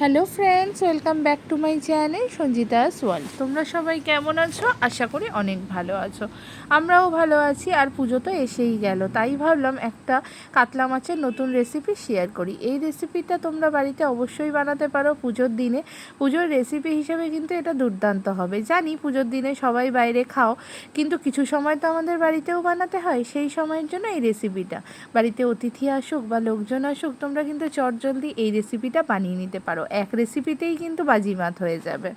Hello friends welcome back to my channel Sanjita's world তোমরা সবাই কেমন আছো? আশা করি অনেক ভালো আছো। আমরাও ভালো আছি, আর পুজো তো এসেই গেল। তাই ভাবলাম একটা কাতলা মাছের নতুন রেসিপি শেয়ার করি। এই রেসিপিটা তোমরা বাড়িতে অবশ্যই বানাতে পারো পুজোর দিনে। পুজোর রেসিপি হিসেবে কিন্তু এটা দুর্দান্ত হবে। জানি পুজোর দিনে সবাই বাইরে খাও, কিন্তু কিছু সময় তো আমাদের বাড়িতেও বানাতে হয়। সেই সময়ের জন্য এই রেসিপিটা বাড়িতে অতিথি আসুক বা লোকজন আসুক, তোমরা কিন্তু চটজলদি এই রেসিপিটা বানিয়ে নিতে পারো। এক রেসিপিতেই কিন্তু বাজিমাত হয়ে যাবে।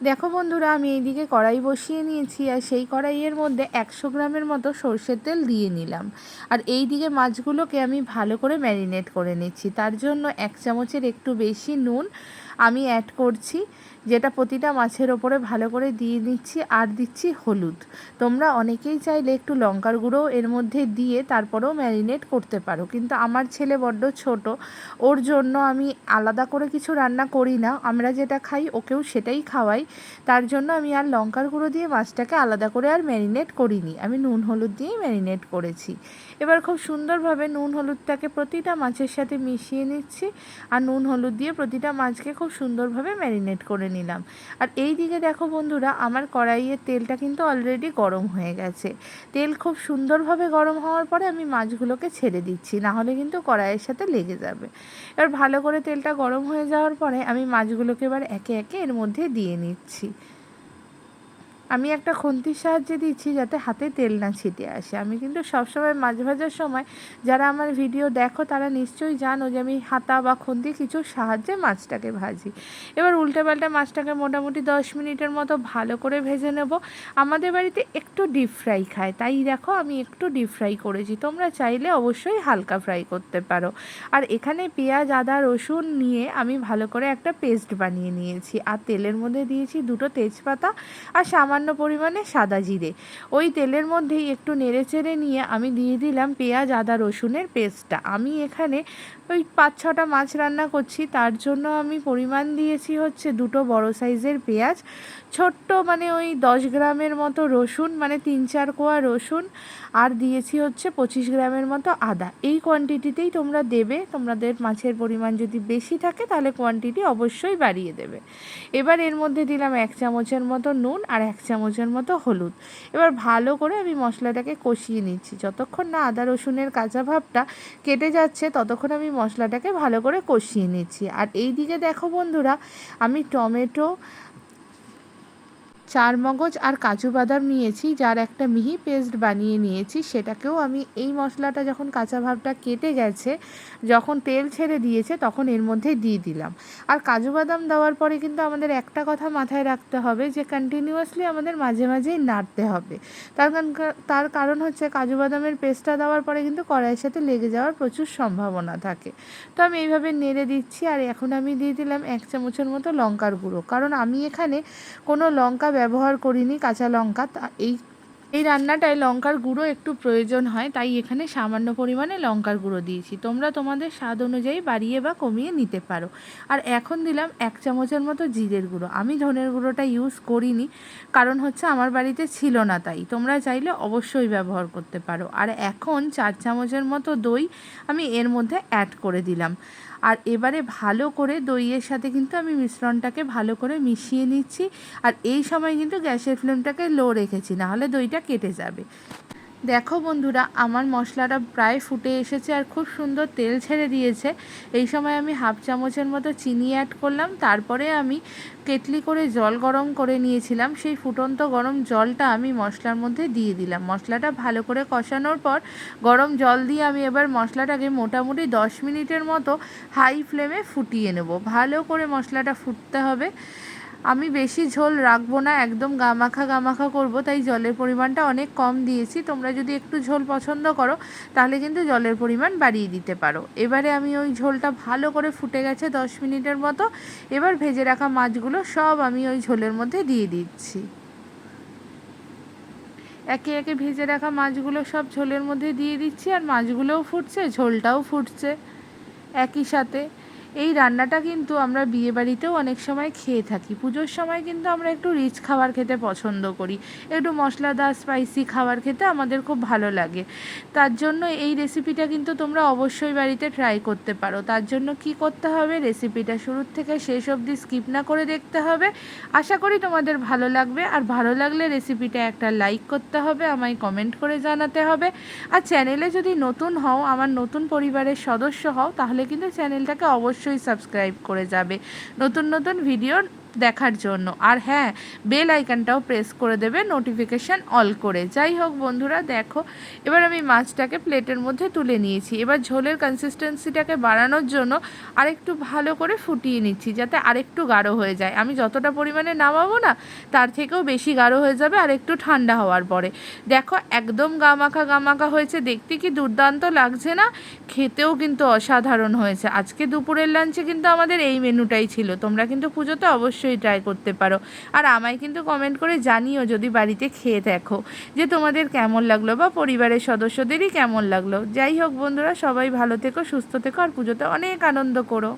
দেখো বন্ধুরা, আমি এইদিকে কড়াই বসিয়ে নিয়েছি আর সেই কড়াইয়ের মধ্যে একশো গ্রামের মতো সর্ষের তেল দিয়ে নিলাম। আর এই দিকে মাছগুলোকে আমি ভালো করে ম্যারিনেট করে নিচ্ছি। তার জন্য এক চামচের একটু বেশি নুন আমি অ্যাড করছি, যেটা প্রতিটা মাছের ওপরে ভালো করে দিয়ে দিচ্ছি আর দিচ্ছি হলুদ। তোমরা অনেকেই চাইলে একটু লঙ্কার গুঁড়ো এর মধ্যে দিয়ে তারপরেও ম্যারিনেট করতে পারো। কিন্তু আমার ছেলে বড্ড ছোট, ওর জন্য আমি আলাদা করে কিছু রান্না করি না। আমরা যেটা খাই, ওকেও সেটাই খাওয়াই। তার জন্য আমি আর লঙ্কার গুঁড়ো দিয়ে মাছটাকে আলাদা করে আর ম্যারিনেট করিনি। আমি নুন হলুদ দিয়েই ম্যারিনেট করেছি। এবার খুব সুন্দরভাবে নুন হলুদটাকে প্রতিটা মাছের সাথে মিশিয়ে নিচ্ছি আর নুন হলুদ দিয়ে প্রতিটা মাছকে খুব সুন্দরভাবে ম্যারিনেট করে নিলাম। আর এই দিকে দেখো বন্ধুরা, আমার কড়াইয়ের তেলটা কিন্তু অলরেডি গরম হয়ে গেছে। তেল খুব সুন্দরভাবে গরম হওয়ার পরে আমি মাছগুলোকে ছেড়ে দিচ্ছি, না হলে কিন্তু কড়াইয়ের সাথে লেগে যাবে। এবার ভালো করে তেলটা গরম হয়ে যাওয়ার পরে আমি মাছগুলোকে এবার একে একে এর মধ্যে দিয়ে নিচ্ছি আমি একটা খুন্তির সাহায্যে দিচ্ছি যাতে হাতে তেল না ছিটে আসে। আমি কিন্তু সবসময় মাছ ভাজার সময় যারা আমার ভিডিও দেখো তারা নিশ্চয়ই জানো যে আমি হাতা বা খুন্তি কিছু সাহায্যে মাছটাকে ভাজি। এবার উল্টে পাল্টে মাছটাকে মোটামুটি দশ মিনিটের মতো ভালো করে ভেজে নেব। আমাদের বাড়িতে একটু ডিপ ফ্রাই খায়, তাই দেখো আমি একটু ডিপ ফ্রাই করেছি। তোমরা চাইলে অবশ্যই হালকা ফ্রাই করতে পারো। আর এখানে পেঁয়াজ, আদা, রসুন নিয়ে আমি ভালো করে একটা পেস্ট বানিয়ে নিয়েছি। আর তেলের মধ্যে দিয়েছি দুটো তেজপাতা। আর সামান্য পরিমাণে সাদা জিরে। ওই তেলের মধ্যেই একটু নেড়ে চেড়ে নিয়ে আমি দিয়ে দিলাম পেঁয়াজ, আদা, রসুনের পেস্টটা। আমি এখানে ওই পাঁচ ছটা মাছ রান্না করছি, তার জন্য আমি পরিমাণ দিয়েছি হচ্ছে দুটো বড় সাইজের পেঁয়াজ, ছোট্ট মানে ওই দশ গ্রামের মতো রসুন মানে তিন চার কোয়া রসুন, আর দিয়েছি হচ্ছে পঁচিশ গ্রামের মতো আদা। এই কোয়ান্টিটিতেই তোমরা দেবে, তোমাদের মাছের পরিমাণ যদি বেশি থাকে তাহলে কোয়ান্টিটি অবশ্যই বাড়িয়ে দেবে। এবার এর মধ্যে দিলাম এক চামচের মতো নুন আর এক চামচের মতো হলুদ। এবার ভালো করে আমি মশলাটাকে কষিয়ে নিচ্ছি। যতক্ষণ না আদা রসুনের কাঁচা ভাবটা কেটে যাচ্ছে, ততক্ষণ আমি মশলাটাকে ভালো করে কষিয়ে নিচ্ছি। আর এই দিকে দেখো বন্ধুরা আমি টমেটো চার মগজ আর কাজু বাদাম নিয়েছি, যার একটা মিহি পেস্ট বানিয়ে নিয়েছি, সেটাকেও আমি এই মশলাটা যখন কাঁচা ভাবটা কেটে গেছে, যখন তেল ছেড়ে দিয়েছে, তখন এর মধ্যে দিয়ে দিলাম। আর কাজু বাদাম দেওয়ার পরে কিন্তু আমাদের একটা কথা মাথায় রাখতে হবে যে কন্টিনিউয়াসলি আমাদের মাঝে মাঝেই নাড়তে হবে। তার তার কারণ হচ্ছে কাজু বাদামের পেস্টটা দেওয়ার পরে কিন্তু কড়াইয়ের সাথে লেগে যাওয়ার প্রচুর সম্ভাবনা থাকে। তো আমি এইভাবে নেড়ে দিচ্ছি, আর এখন আমি দিয়ে দিলাম এক চামচের মতো লঙ্কার গুঁড়ো। কারণ আমি এখানে কোনো লঙ্কা ব্যবহার করিনি কাঁচা লঙ্কা। এই এই রান্নাটায় লঙ্কার গুঁড়ো একটু প্রয়োজন হয়, তাই এখানে সামান্য পরিমাণে লঙ্কার গুঁড়ো দিয়েছি। তোমরা তোমাদের স্বাদ অনুযায়ী বাড়িয়ে বা কমিয়ে নিতে পারো। আর এখন দিলাম এক চামচের মতো জিরের গুঁড়ো। আমি ধনের গুঁড়োটা ইউজ করিনি, কারণ হচ্ছে আমার বাড়িতে ছিল না তাই। তোমরা চাইলে অবশ্যই ব্যবহার করতে পারো। আর এখন চার চামচের মতো দই আমি এর মধ্যে অ্যাড করে দিলাম। আর এবারে ভালো করে দইয়ের সাথে কিন্তু আমি মিশ্রণটাকে ভালো করে মিশিয়ে নিচ্ছি। আর এই সময় কিন্তু গ্যাসের ফ্লেমটাকে লো রেখেছি, নাহলে দইটা কেটে যাবে। দেখো বন্ধুরা, আমার মশলাটা প্রায় ফুটে এসেছে আর খুব সুন্দর তেল ছেড়ে দিয়েছে। এই সময় আমি হাফ চামচের মতো চিনি অ্যাড করলাম, তারপরে আমি কেটলি করে জল গরম করে নিয়েছিলাম। সেই ফুটন্ত গরম জলটা আমি মশলার মধ্যে দিয়ে দিলাম। মশলাটা ভালো করে কষানোর পর গরম জল দিয়ে আমি এবার মশলাটাকে মোটামুটি দশ মিনিটের মতো হাই ফ্লেমে ফুটিয়ে নেব। ভালো করে মশলাটা ফুটতে হবে। আমি বেশি ঝোল রাখব না, একদম গামাখা গামাখা করব, তাই জলের পরিমাণটা অনেক কম দিয়েছি। তোমরা যদি একটু ঝোল পছন্দ করো, তাহলে কিন্তু জলের পরিমাণ বাড়িয়ে দিতে পারো। এবারে আমি ওই ঝোলটা ভালো করে ফুটে গেছে দশ মিনিটের মতো। এবার ভেজে রাখা মাছগুলো সব আমি ওই ঝোলের মধ্যে দিয়ে দিচ্ছি। একে একে ভেজে রাখা মাছগুলো সব ঝোলের মধ্যে দিয়ে দিচ্ছি, আর মাছগুলোও ফুটছে, ঝোলটাও ফুটছে। একই সাথে এই রান্নাটা কিন্তু আমরা বিয়েবাড়িতেও অনেক সময় খেয়ে থাকি। পুজোর সময় কিন্তু আমরা একটু রিচ খাবার খেতে পছন্দ করি। একটু মশলাদার স্পাইসি খাবার খেতে আমাদের খুব ভালো লাগে। তার জন্য এই রেসিপিটা কিন্তু তোমরা অবশ্যই বাড়িতে ট্রাই করতে পারো। তার জন্য কি করতে হবে? রেসিপিটা শুরুর থেকে শেষ অবধি স্কিপ না করে দেখতে হবে। আশা করি তোমাদের ভালো লাগবে। আর ভালো লাগলে রেসিপিটা একটা লাইক করতে হবে, আমায় কমেন্ট করে জানাতে হবে। আর চ্যানেলে যদি নতুন হও, আমার নতুন পরিবারের সদস্য হও, তাহলে কিন্তু চ্যানেলটাকে অবশ্যই সাবস্ক্রাইব করে যাবে। নতুন নতুন ভিডিও দেখার জন্য। আর হ্যাঁ বেল আইকনটাও প্রেস করে দেবে নোটিফিকেশান অল করে। যাই হোক বন্ধুরা, দেখো, এবার আমি মাছটাকে প্লেটের মধ্যে তুলে নিয়েছি। এবার ঝোলের কনসিস্টেন্সিটাকে বাড়ানোর জন্য আরেকটু ভালো করে ফুটিয়ে নিচ্ছি, যাতে আরেকটু গাঢ় হয়ে যায়। আমি যতটা পরিমাণে নামাবো না, তার থেকেও বেশি গাঢ় হয়ে যাবে আর একটু ঠান্ডা হওয়ার পরে। দেখো, একদম গামাখা গামাখা হয়েছে। দেখতে কি দুর্দান্ত লাগছে না? খেতেও কিন্তু অসাধারণ হয়েছে। আজকে দুপুরের লাঞ্চে কিন্তু আমাদের এই মেনুটাই ছিল। তোমরা কিন্তু পুজোতে অবশ্যই ট্রাই করতে পারো। আর আমায় কিন্তু কমেন্ট করে জানিও যদি বাড়িতে খেয়ে দেখো যে তোমাদের কেমন লাগল বা পরিবারের সদস্যদেরই কেমন লাগল। যাই হোক বন্ধুরা, সবাই ভালো থেকো, সুস্থ থেকো, আর পুজোতে অনেক আনন্দ করো।